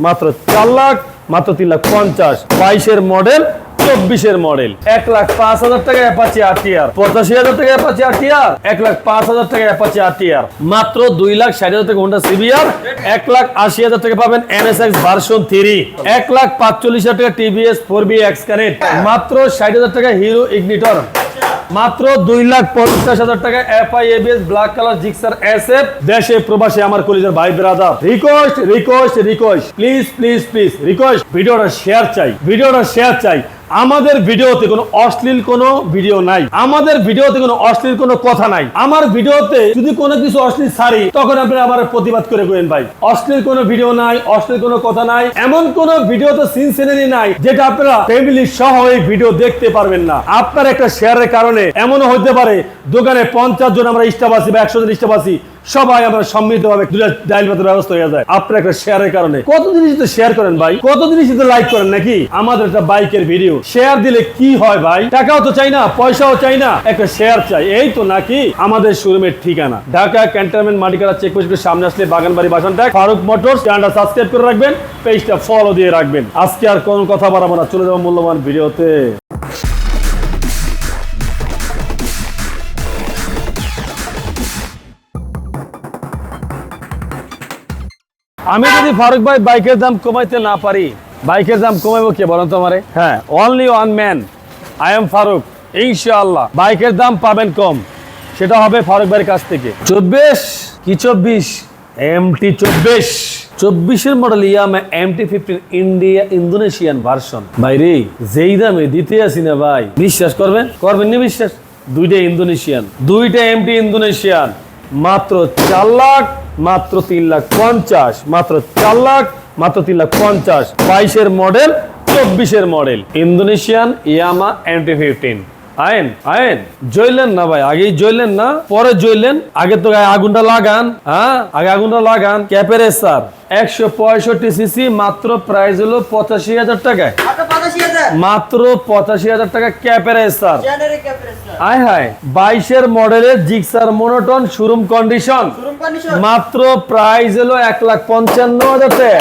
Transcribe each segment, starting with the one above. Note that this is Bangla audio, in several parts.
মাত্র চার লাখ, মাত্র তিন লাখ পঞ্চাশ। বাইশের মডেল চব্বিশের মডেল এক লাখ পাঁচ হাজার টাকা অ্যাপাচি আরটিআর পঁচাশি হাজার টাকা অ্যাপাচি আরটিআর এক লাখ পাঁচ হাজার টাকা অ্যাপাচি আরটিআর মাত্র দুই লাখ ষাট হাজার টাকা হোন্ডা সিবিআর এক লাখ আশি হাজার টাকা পাবেন এনএসএক্স ভার্সন থ্রি এক লাখ পাঁচচল্লিশ হাজার টাকা TVS four B X connect মাত্র ষাট হাজার টাকা হিরো ইগনিটর মাত্র দুই লাখ পঞ্চাশ হাজার টাকা F I ABS black colour Gixxer S F দেশে, প্রবাসে আমার কলেজের ভাই brother. Request request request. Please please please, request. ভিডিওটা শেয়ার চাই, ভিডিওটা শেয়ার চাই। আমাদের ভিডিওতে কোনো অশ্লীল কোনো ভিডিও নাই। আমাদের ভিডিওতে কোনো অশ্লীল কোনো কথা নাই। আমার ভিডিওতে যদি কোনো কিছু অশ্লীল ছাড়ি তখন আপনারা আমার প্রতিবাদ করে করেন ভাই। অশ্লীল কোনো ভিডিও নাই, অশ্লীল কোনো কথা নাই। এমন কোনো ভিডিওতে সিন সিনারি নাই, যেটা আপনারা ফ্যামিলি সহ এই ভিডিও দেখতে পারবেন না। আপনার একটা শেয়ারের কারণে এমনও হতে পারে, দোকানে পঞ্চাশ জন আমরা স্টাফ আছি বা একশো জন স্টাফ আছি সবাই আমরা সম্মিলিত ভাবে ডাইল ভাতের ব্যবস্থা হয়ে যায়। আপনার একটা শেয়ারের কারণে। কত জিনিস শেয়ার করেন ভাই? কত জিনিস লাইক করেন নাকি? আমাদের একটা বাইকের ভিডিও শেয়ার দিলে কি হয় ভাই? টাকাও তো চাই না, পয়সাও চাই না। একটা শেয়ার চাই। এই তো নাকি? আমাদের শোরুমের ঠিকানা। ঢাকা ক্যান্টনমেন্ট মাটিকারা চেকপোস্টের সামনে আসলে বাগানবাড়ি বাসানটা। ফারুক মোটরস চ্যানেলটা সাবস্ক্রাইব করে রাখবেন পেজটা ফলো দিয়ে রাখবেন। আজকে আর কোন কথা বাড়াবো না। চলে যাব মূল্যবান ভিডিওতে আমি যদি ফারুক ভাই বাইকের দাম কমাইতে না পারি, বাইকের দাম কমাইবো কে বলেন তো আমারে? হ্যাঁ only one man I am Faruk, ইনশাআল্লাহ। বাইকের দাম পাবেন কম। সেটা হবে ফারুক ভাইয়ের কাছ থেকে। চব্বিশ? কি চব্বিশ? এমটি চব্বিশ। চব্বিশের model Yamaha MT fifteen India Indonesian version বাইরে যেই দামে দিতে আসি না ভাই, বিশ্বাস করবেন? করবেন না বিশ্বাস? দুইটা ইন্দোনেশিয়ান দুইটা এমটি ইন্দোনেশিয়ান মাত্র চার লাখ মাত্র তিন লাখ পঞ্চাশ, মাত্র চার লাখ, মাত্র তিন লাখ পঞ্চাশ। বাইশের মডেল, চব্বিশের model, Indonesian Yamaha MT fifteen. আইন আইন জইলেন না ভাই, আগেই জইলেন না, পরে জইলেন আগে তো আগুনটা লাগান হ্যাঁ আগে আগুনটা লাগান। ক্যাপের স্যার একশো পঁয়ষট্টি সিসি, মাত্র প্রাইস হলো পঁচাশি হাজার টাকায়। মাত্র পঁচাশি হাজার টাকা ক্যাপের স্যার। জেনারিক আয় হায় বাইশের মডেলের জিক্সার মোনোটন শোরুম কন্ডিশন। মাত্র প্রাইস হলো এক লাখ পঞ্চান্ন হাজার টাকা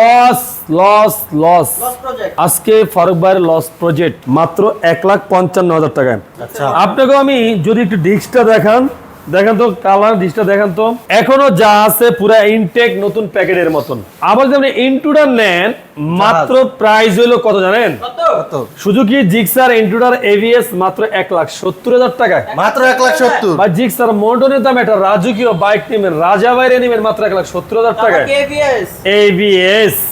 লস লস লস লস আজকে ফারুক ভাইয়ের লস প্রজেক্ট মাত্র এক লাখ পঞ্চান্ন হাজার টাকায়। আচ্ছা। আপনাকে আমি যদি একটু ডিস্কটা দেখান দেখেন তো কালার ডিস্কটা দেখেন তো। এখনও যা আছে পুরো ইনটেক নতুন প্যাকেটের মতন। আবার যদি আপনি ইন্টুডার নেন মাত্র প্রাইস হলো কত জানেন? কত? সুজুকি জিক্সার ইন্টুডার এভিএস মাত্র এক লাখ সত্তর হাজার টাকায়। মাত্র এক লাখ সত্তর? বা জিক্সার মোটনের দাম একটা রাজকীয় বাইক নেবেন রাজা বাইরে নেবেন মাত্র এক লাখ সত্তর হাজার টাকায়। আচ্ছা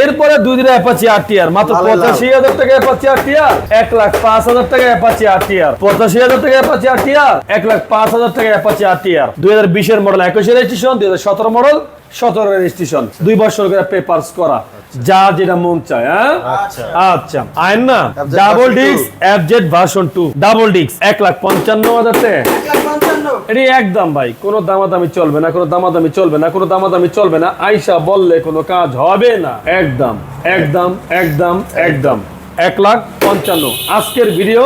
এরপরে দুই দিনে অ্যাপাচি আরটিআর মাত্র পঁচাশি হাজার টাকা অ্যাপাচি আরটিআর এক লাখ পাঁচ হাজার টাকা অ্যাপাচি আরটিআর পঁচাশি হাজার টাকা অ্যাপাচি আরটিআর এক লাখ পাঁচ হাজার টাকা অ্যাপাচি আরটিআর দুই হাজার বিশের মডেল একুশে রেজিস্ট্রেশন দুই হাজার সতেরো মডেল সতেরো রেজিস্ট্রেশন দুই বছর করে পেপারস করা যা যেটা মন চায় হ্যাঁ? আচ্ছা। আচ্ছা আইন না? ডাবল ডিক্স এফজেড ভার্সন টু ডাবল ডিক্স এক লাখ পঞ্চান্ন হাজার টাকা এক লাখ পঞ্চান্ন। এটি একদম ভাই কোনো দামাদামি চলবে না কোনো দামাদামি চলবে না কোনো দামাদামি চলবে না। আইসা বললে কোনো কাজ হবে না। একদম একদম একদম একদম। এক লাখ পঞ্চান্ন। আজকের ভিডিও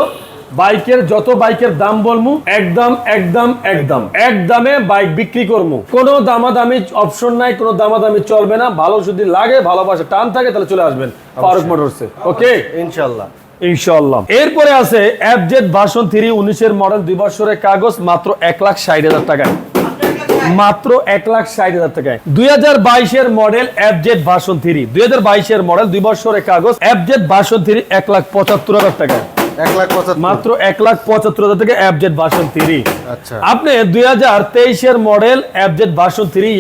বাইকের যত বাইকের দাম বলমু একদম একদম একদম। এক দামে বাইক বিক্রি করব কোনো দামাদামি অপশন নাই কোনো দামাদামি চলবে না। ভালো যদি লাগে ভালোবাসা টান থাকে তাহলে চলে আসবেন ফারুক মোটরসে ওকে ইনশাল্লাহ। ইনশাল্লাহ। এরপরে আছে এফজেড ভার্সন থ্রি উনিশের মডেল দুই বছরের কাগজ মাত্র এক লাখ ষাট হাজার টাকায়। মাত্র এক লাখ ষাট হাজার টাকায়। দুই হাজার বাইশের মডেল এফজেড ভার্সন থ্রি দুই হাজার বাইশের মডেল দুই বছরের কাগজ এফজেড ভার্সন থ্রি এক লাখ পঁচাত্তর হাজার টাকায়। মাত্র এক লাখ পঁচাত্তর হাজার টাকা এফজেড ভার্সন থ্রি আচ্ছা। আপনি দুই হাজার তেইশের মডেল ভার্সন থ্রি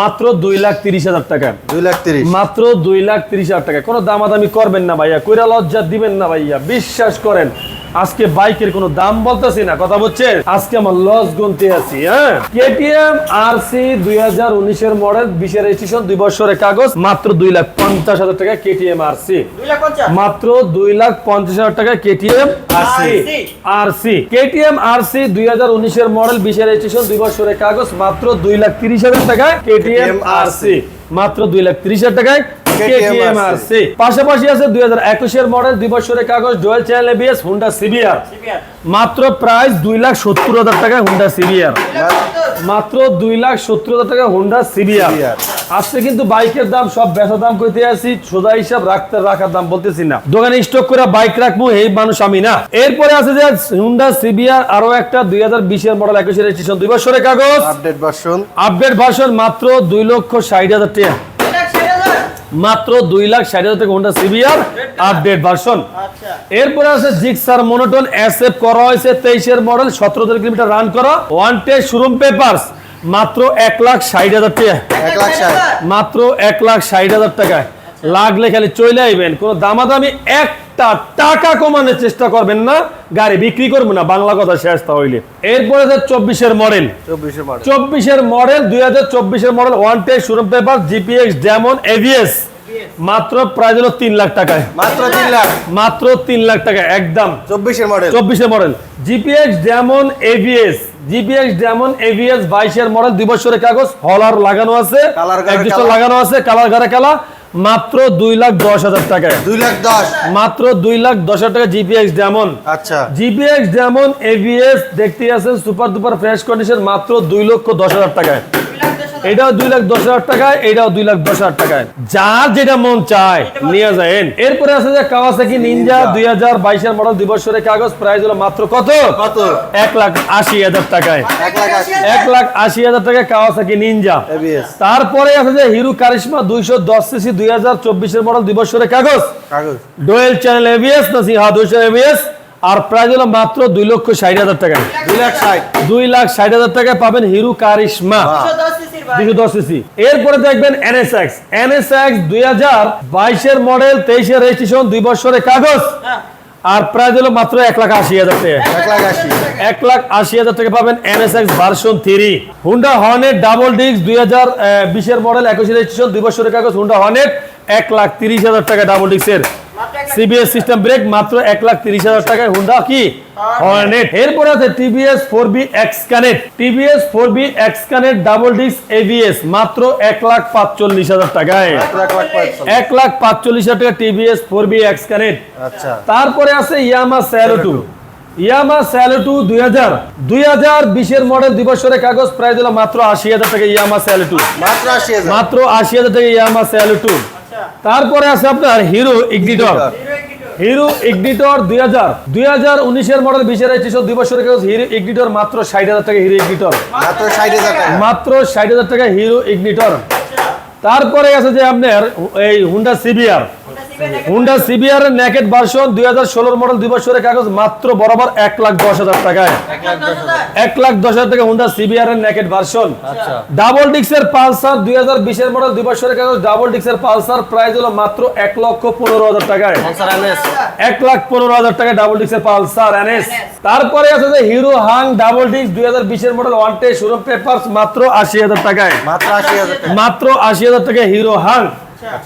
মাত্র দুই লাখ তিরিশ হাজার টাকা। দুই লাখ তিরিশ। মাত্র দুই লাখ তিরিশ হাজার টাকা। কোনো দামাদামি করবেন না ভাইয়া কইরা লজ্জা দিবেন না ভাইয়া বিশ্বাস করেন। আজকে বাইকের কোনো দাম বলতেছি না কথা বলছেন আজকে আমার লস গুনতে আছি হ্যাঁ? কেটিএম আর সি দুই উনিশের মডেল বিশের রেজিস্ট্রেশন দুই বছরের কাগজ মাত্র দুই লাখ পঞ্চাশ হাজার টাকা কেটিএম আর সি মাত্র দুই লাখ পঞ্চাশ হাজার টাকা KTM R C R C KTM R C দুই উনিশের মডেল বিশের রেজিস্ট্রেশন দুই বছরের কাগজ মাত্র দুই লাখ তিরিশ হাজার টাকায় কেটিএম আর সি মাত্র দুই লাখ তিরিশ হাজার টাকায় কেটিএম আর RC সি পাশাপাশি আছে দুই হাজার একুশের মডেল দুই বছরের কাগজ dual channel ABS Honda CBR CBR মাত্র প্রাইস দুই লাখ সত্তর হাজার টাকায় হুন্ডা সিবিআর মাত্র দুই লাখ সত্তর হাজার টাকা হুন্ডা সিবিআর আজকে কিন্তু বাইকের দাম সব বেচা দাম কইতে আছি সোজা হিসাব রাখতে রাখার দাম বলতেছি না। দোকানে স্টক করে বাইক রাখব এই মানুষ আমি না। এরপরে আছে যে হুন্ডা সিবিআর আরও একটা দুই হাজার বিশের মডেল একুশের রেজিস্ট্রেশন দুই বছরের কাগজ। আপডেট ভার্সন আপডেট ভার্সন মাত্র দুই লক্ষ ষাট হাজার টাকা। মাত্র দুই লাখ ষাট হাজার থেকে ঘণ্টা সিবিআর আপডেট ভার্সন এরপরে আছে জিক্সার মনোটন এসএফ করা হয়েছে তেইশের মডেল সতেরো কিলোমিটার রান করা। ওয়ান টেস্ট শোরুম পেপার্স মাত্র এক লাখ ষাট হাজার টাকা। এক লাখ মাত্র এক লাখ ষাট হাজার টাকায়। লাগলে খালি চলে আইবেন। কোনো দামাদামি একটা টাকা কমানোর চেষ্টা করবেন না গাড়ি বিক্রি করব না বাংলা কথা শেষ হইলে এরপরে চব্বিশের মডেল চব্বিশের মডেল দুই হাজার চব্বিশের model one test showroom paper GPX Demon ABS মাত্র প্রাইস হলো তিন লাখ টাকায়। মাত্র তিন লাখ। মাত্র তিন লাখ টাকা একদম। চব্বিশের মডেল চব্বিশের model GPX Demon ABS GPX Demon ABS বাইশের মডেল দুই বছরের কাগজ হলার লাগানো আছে। লাগানো আছে কালার ঘরে কালা মাত্র দুই লাখ দশ হাজার টাকায়। দুই লাখ দশ। মাত্র দুই লাখ দশ হাজার টাকা জিপিএক্স ডেমন আচ্ছা। জিপিএক্স ডেমন এভিএস দেখতে আছেন সুপার দুপার ফ্রেশ কন্ডিশন মাত্র দুই লক্ষ দশ হাজার টাকায়। এটাও দুই লাখ দশ হাজার টাকায় এটাও দুই লাখ দশ হাজার টাকায়। যার যেটা মন চায় নিয়ে যায়েন। এরপরে আছে যে কাওয়াসাকি নিনজা দুই হাজার বাইশের মডেল দুই বছরের কাগজ প্রাইস হলো মাত্র কত? কত? এক লাখ আশি হাজার টাকায়। এক লাখ আশি। হাজার টাকায় কাওয়াসাকি নিনজা। তারপরে আছে যে হিরু কারিশমা দুইশো দশ সিসি দুই হাজার চব্বিশের মডেল দুই বছরের কাগজ। কাগজ। ডোয়েল চ্যানেল এবিএস না সিহা দুইশো এবিএস আর প্রাইস হলো মাত্র দুই লক্ষ ষাট হাজার টাকায় দুই লাখ ষাট। দুই লাখ ষাট হাজার টাকায় পাবেন হিরো কারিশমা। বাহ। 110 সিসির ভাই দুশো দশ সিসি এরপরে দেখবেন এনএসএক্স এনএসএক্স দুই হাজার বাইশের মডেল তেইশের রেজিস্ট্রেশন দুই বছরের কাগজ। হ্যাঁ। আর প্রাইস হলো মাত্র এক লাখ আশি হাজার টাকা। এক লাখ আশি। এক লাখ আশি হাজার টাকা পাবেন NSX version three Honda Hornet double disc দুই হাজার বিশের মডেল একুশে রেজিস্ট্রেশন দুই বছরের কাগজ। হুন্ডা হর্নেট এক লাখ তিরিশ হাজার টাকা ডাবল ডিস্কের সিবিএস সিস্টেম ব্রেক মাত্র এক লাখ তিরিশ হাজার টাকায় হুন্ডা কি? হর্নেট এরপরে আছে TVS four B X connect TVS four B X connect double disc ABS মাত্র এক লাখ পাঁচচল্লিশ হাজার টাকায়। এক লাখ পাঁচচল্লিশ। হাজার টাকা TVS four B X connect আচ্ছা। তারপরে আছে ইয়ামা স্যালোটু ইয়ামা স্যালোটু দুই হাজার। দুই হাজার বিশের মডেল দুই বছরের কাগজ প্রায় দিল মাত্র আশি হাজার টাকা ইয়ামা স্যালোটু মাত্র আশি হাজার। মাত্র আশি হাজার টাকা ইয়ামা স্যালোটু আচ্ছা তারপরে আছে আপনার হিরো ইগনিটর হিরো ইগনিটর দুই হাজার। দুই হাজার উনিশের মডেল বিশের রেজিস্ট্রেশন দুই বছরের কাগজ হিরো ইগনিটর মাত্র ষাট হাজার টাকা হিরো ইগনিটর মাত্র ষাট হাজার টাকা। মাত্র ষাট হাজার টাকা হিরো ইগনিটর তারপরে আছে যে আপনার এই হুন্ডা সিবিআর হুন্ডা সিবিআর এর নেকেট ভার্সন দুই হাজার ষোলোর মডেল দুই বছরের কাগজ মাত্র বরাবর এক লাখ দশ হাজার টাকায়। এক লাখ দশ হাজার। টাকা হুন্ডা সিবিআর এর নেকেট ভার্সন আচ্ছা। ডাবল ডিক্সের পালসার দুই হাজার বিশের মডেল দুই বছরের কাগজ ডাবল ডিক্সের পালসার প্রাইস হলো মাত্র এক লক্ষ পনেরো হাজার টাকায়। এক লাখ পনেরো হাজার টাকা ডাবল ডিক্সের পালসার এনএস তারপরে আছে যে হিরো হাং ডাবল ডিক্স দুই হাজার বিশের model one take showroom paper মাত্র আশি হাজার টাকায়। মাত্র আশি হাজার টাকা। মাত্র আশি হাজার টাকা হিরো হাং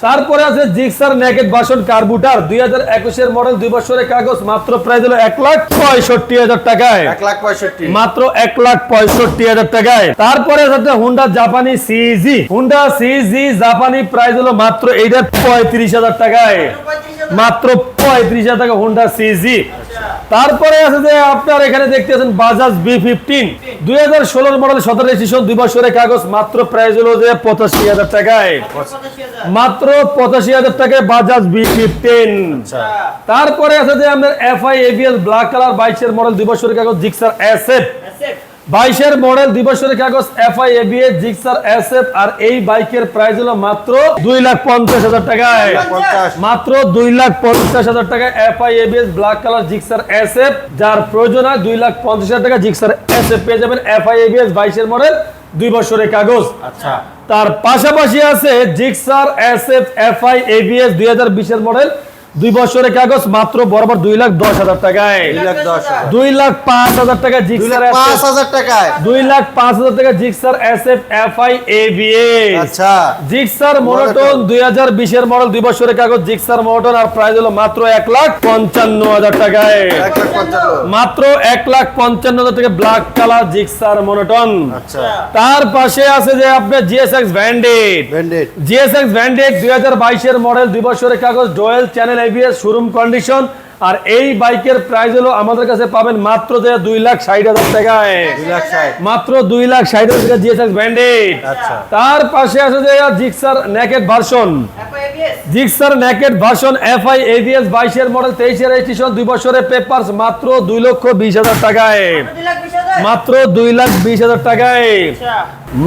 তারপরে আছে জিক্সার নেকেট বাসন কার্বুটার। দুই হাজার একুশের মডেল দুই বছরের কাগজ মাত্র প্রাইস হলো এক লাখ পঁয়ষট্টি হাজার টাকায়। এক লাখ পঁয়ষট্টি। মাত্র এক লাখ পঁয়ষট্টি হাজার টাকায়। তারপরে আছে হুন্ডা জাপানি সিজি হুন্ডা সিজি জাপানি প্রাইস হলো মাত্র এইটা পঁয়ত্রিশ হাজার টাকায়। মাত্র পঁয়ত্রিশ হাজার টাকা। হুন্ডা সিজি তারপরে আছে যে আপনার এখানে দেখতেছেন বাজাজ বি ফিফটিন দুই হাজার ষোলোর মডেল সতেরো রেজিস্ট্রেশন দুই বছরের কাগজ মাত্র প্রাইস হলো যে পঁচাশি হাজার টাকায়। মাত্র পঁচাশি হাজার টাকায় বাজাজ বি ফিফটিন তারপরে আছে যে আপনার F FI ABS black colour বাইশের মডেল দুই বছরের কাগজ জিক্সার এসএফ বাইশের মডেল দুই বছরের কাগজ এফআই এবিএস জিক্সার এসএফ আর এই বাইকের প্রাইস হলো মাত্র দুই লাখ পঞ্চাশ হাজার টাকায়। মাত্র দুই লাখ পঞ্চাশ হাজার টাকা FI ABS black colour Gixxer SF. যার প্রয়োজন হয় দুই লাখ পঞ্চাশ হাজার টাকা জিক্সার এস এফ পেয়ে যাবেন এফআই এবিএস বাইশের মডেল দুই বছরের কাগজ। আচ্ছা। তার পাশাপাশি আছে জিক্সার এসএফ এফআই এবিএস দুই হাজার বিশের মডেল দুই বছরের কাগজ মাত্র বরাবর দুই লাখ দশ হাজার টাকায়। দুই লাখ পাঁচ হাজার টাকা দুই জিক্সার লাখ পাঁচ হাজার টাকায়। দুই লাখ পাঁচ হাজার টাকা Gixxer S F F I A B আচ্ছা। জিক্সার মোনোটোন দুই হাজার বিশের মডেল দুই বছরের কাগজ জিক্সার মোনোটোন আর প্রাইস হলো মাত্র এক লাখ পঞ্চান্ন হাজার টাকায়। মাত্র এক লাখ পঞ্চান্ন হাজার টাকা ব্ল্যাক কালার জিক্সার মোনোটোন আচ্ছা। তার পাশে আছে যে আপনার GSX Bandit Bandit GSX Bandit দুই হাজার বাইশের মডেল দুই বছরের কাগজ dual channel ABS showroom condition আর এই বাইকের প্রাইস হলো আমাদের কাছে পাবেন মাত্র যে দুই লাখ ষাট হাজার টাকায়। মাত্র দুই লাখ ষাট হাজার টাকা ব্যান্ডেড আচ্ছা। তার পাশে আছে যে Gixxer naked version Gixxer naked version FI ABS বাইশের মডেল তেইশের রেজিস্ট্রেশন দুই বছরের পেপারস মাত্র দুই লক্ষ বিশ হাজার টাকায়। মাত্র দুই লাখ বিশ হাজার। টাকায়। আচ্ছা।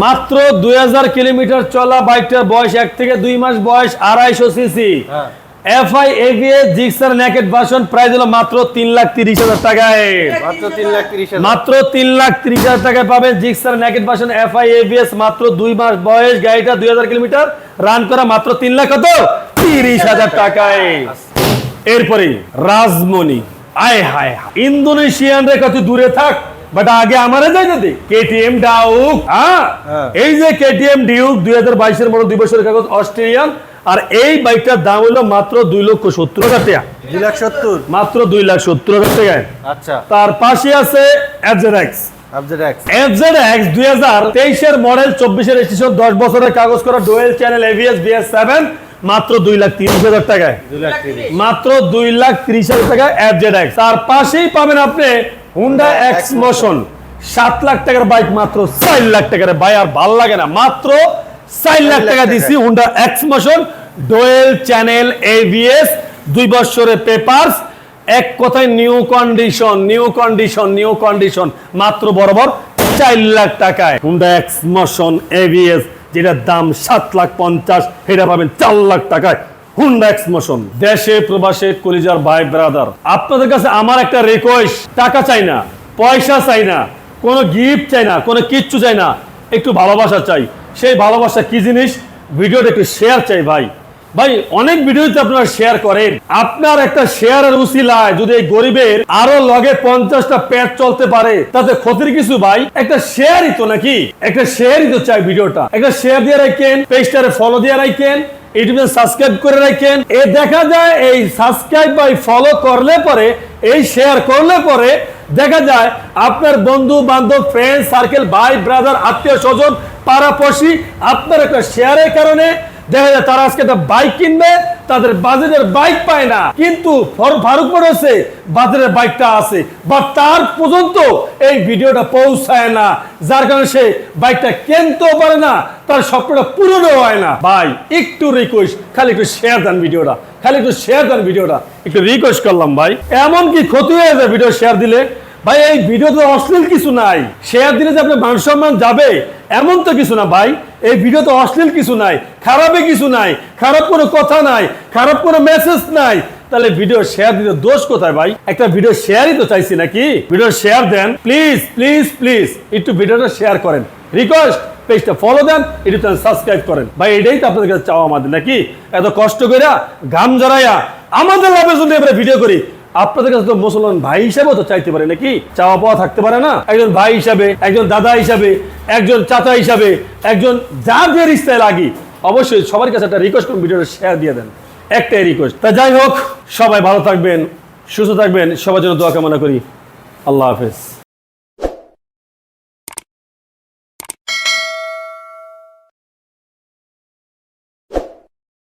মাত্র দুই হাজার কিলোমিটার চলা বাইকটার বয়স এক থেকে দুই মাস বয়স আড়াইশো সিসি হ্যাঁ। FI ABS Gixxer naked version price হলো মাত্র তিন লাখ তিরিশ হাজার টাকায়। মাত্র তিন লাখ তিরিশ হাজার। মাত্র তিন লাখ তিরিশ হাজার টাকায় পাবেন Gixxer naked version FI ABS মাত্র দুই মাস বয়স গাড়িটা দুই হাজার রান করা মাত্র তিন লাখ কত? তিরিশ হাজার টাকায়। এরপরে রাজমণি আয় হায়। ইন্দোনেশিয়ান রে কত দূরে থাক বাট আগে আমারে কেটিএম ডাউক হ্যাঁ। এই যে কেটিএম ডিউক দুই হাজার বাইশের মডেল দুই বছরের কাগজ অস্ট্রেলিয়ান আর এই বাইকটার দাম হলো মাত্র দুই লক্ষ সত্তর হাজার টাকা। দুই লাখ সত্তর? মাত্র দুই লাখ সত্তর হাজার টাকায়। আচ্ছা। তার পাশে আছে মডেল চব্বিশের রেজিস্ট্রেশন দশ বছরের কাগজ করা dual channel ABS BS seven মাত্র দুই লাখ তিরিশ হাজার টাকায়। মাত্র দুই লাখ ত্রিশ হাজার টাকা এক্স তার পাশেই পাবেন আপনি হুন্ডা এক্স মোশন সাত লাখ টাকার বাইক মাত্র চার লাখ টাকার। ভাই আর ভালো লাগে না। মাত্র চার লাখ টাকা দিছি Honda X motion dual channel ABS দুই বছরের পেপারস এক কথায় new condition new condition new condition মাত্র বরাবর চার লাখ টাকায়। হুন্ডা এক্স মোশন এভিএস যেটার দাম সাত লাখ পঞ্চাশ সেটা পাবেন চার লাখ টাকায়। হুন্ডা এক্সমোশন দেশে প্রবাসে কলিজার ভাই ব্রাদার আপনাদের কাছে আমার একটা রিকোয়েস্ট টাকা চাই না পয়সা চাই না কোনো গিফট চাই না কোনো কিচ্ছু চাই না একটু ভালোবাসা চাই। সেই ভালোবাসা কি জিনিস? ভিডিওটা একটু শেয়ার চাই ভাই। ভাই, অনেক ভিডিওতে আপনারা শেয়ার করেন। আপনার একটা শেয়ারের উসিলায় যদি এই গরিবের আরও লগে পঞ্চাশটা প্যাট চলতে পারে, তাতে ক্ষতির কিছু ভাই? একটা শেয়ারই তো নাকি? একটা শেয়ারই তো চাই ভিডিওটা। একটা শেয়ার দিয়ে রাখেন পেজটারে ফলো দিয়ে রাখেন ইউটিউবে সাবস্ক্রাইব করে রাখেন। এ দেখা যায় এই সাবস্ক্রাইব বা ফলো করলে পরে, এই শেয়ার করলে পরে দেখা যায় আপনার বন্ধু, বান্ধব ফ্রেন্ড সার্কেল ভাই ব্রাদার আত্মীয়, স্বজন, পাড়াপড়শি আপনার একটা শেয়ারের কারণে দেখা যায় তারা আজকে একটা বাইক কিনবে তাদের বাজেটের বাইক পায় না। কিন্তু ফারুক মোটরসে বাজারের বাইকটা আছে। বা তার পর্যন্ত এই ভিডিওটা পৌঁছায় না। যার কারণে সে বাইকটা কিনতেও পারে না তার স্বপ্নটা পূরণও হয় না। ভাই একটু রিকোয়েস্ট খালি একটু শেয়ার দেন ভিডিওটা। খালি একটু শেয়ার দেন ভিডিওটা। একটু রিকোয়েস্ট করলাম ভাই। এমন কি ক্ষতি হয়ে যায় ভিডিও শেয়ার দিলে? ভাই এই ভিডিওতে অশ্লীল কিছু নাই। শেয়ার দিলে যে আপনার মান সম্মান যাবে এমন তো কিছু না ভাই। এই ভিডিওতে অশ্লীল কিছু নাই। খারাপে কিছু নাই, খারাপ কোনো কথা নাই, খারাপ কোনো মেসেজ নাই। তাহলে ভিডিও শেয়ার দিতে দোষ কোথায় ভাই? একটা ভিডিও শেয়ারই তো চাইছি নাকি? ভিডিও শেয়ার দেন প্লিজ প্লিজ প্লিজ একটু ভিডিওটা শেয়ার করেন। রিকোয়েস্ট পেজটা ফলো দেন ইউটিউব সাবস্ক্রাইব করেন। ভাই, এটাই তো আপনাদের কাছে চাওয়া আমাদের নাকি? এত কষ্ট করে ঘাম জড়াইয়া আমাদের লাভের জন্য এবারে ভিডিও করি। আপনাদের কাছে তো মুসলমান ভাই হিসাবেও তো চাইতে পারে নাকি? চাওয়া পাওয়া থাকতে পারে না? একজন ভাই হিসাবে, একজন দাদা হিসাবে, একজন চাচা হিসাবে, একজন যার যে রিস্তায় লাগি অবশ্যই সবার কাছে একটা রিকোয়েস্ট করুন, ভিডিওটা শেয়ার দিয়ে দেন। একটাই রিকোয়েস্ট তা যাই হোক, সবাই ভালো থাকবেন, সুস্থ থাকবেন, সবার জন্য দোয়া কামনা করি। আল্লাহ হাফেজ।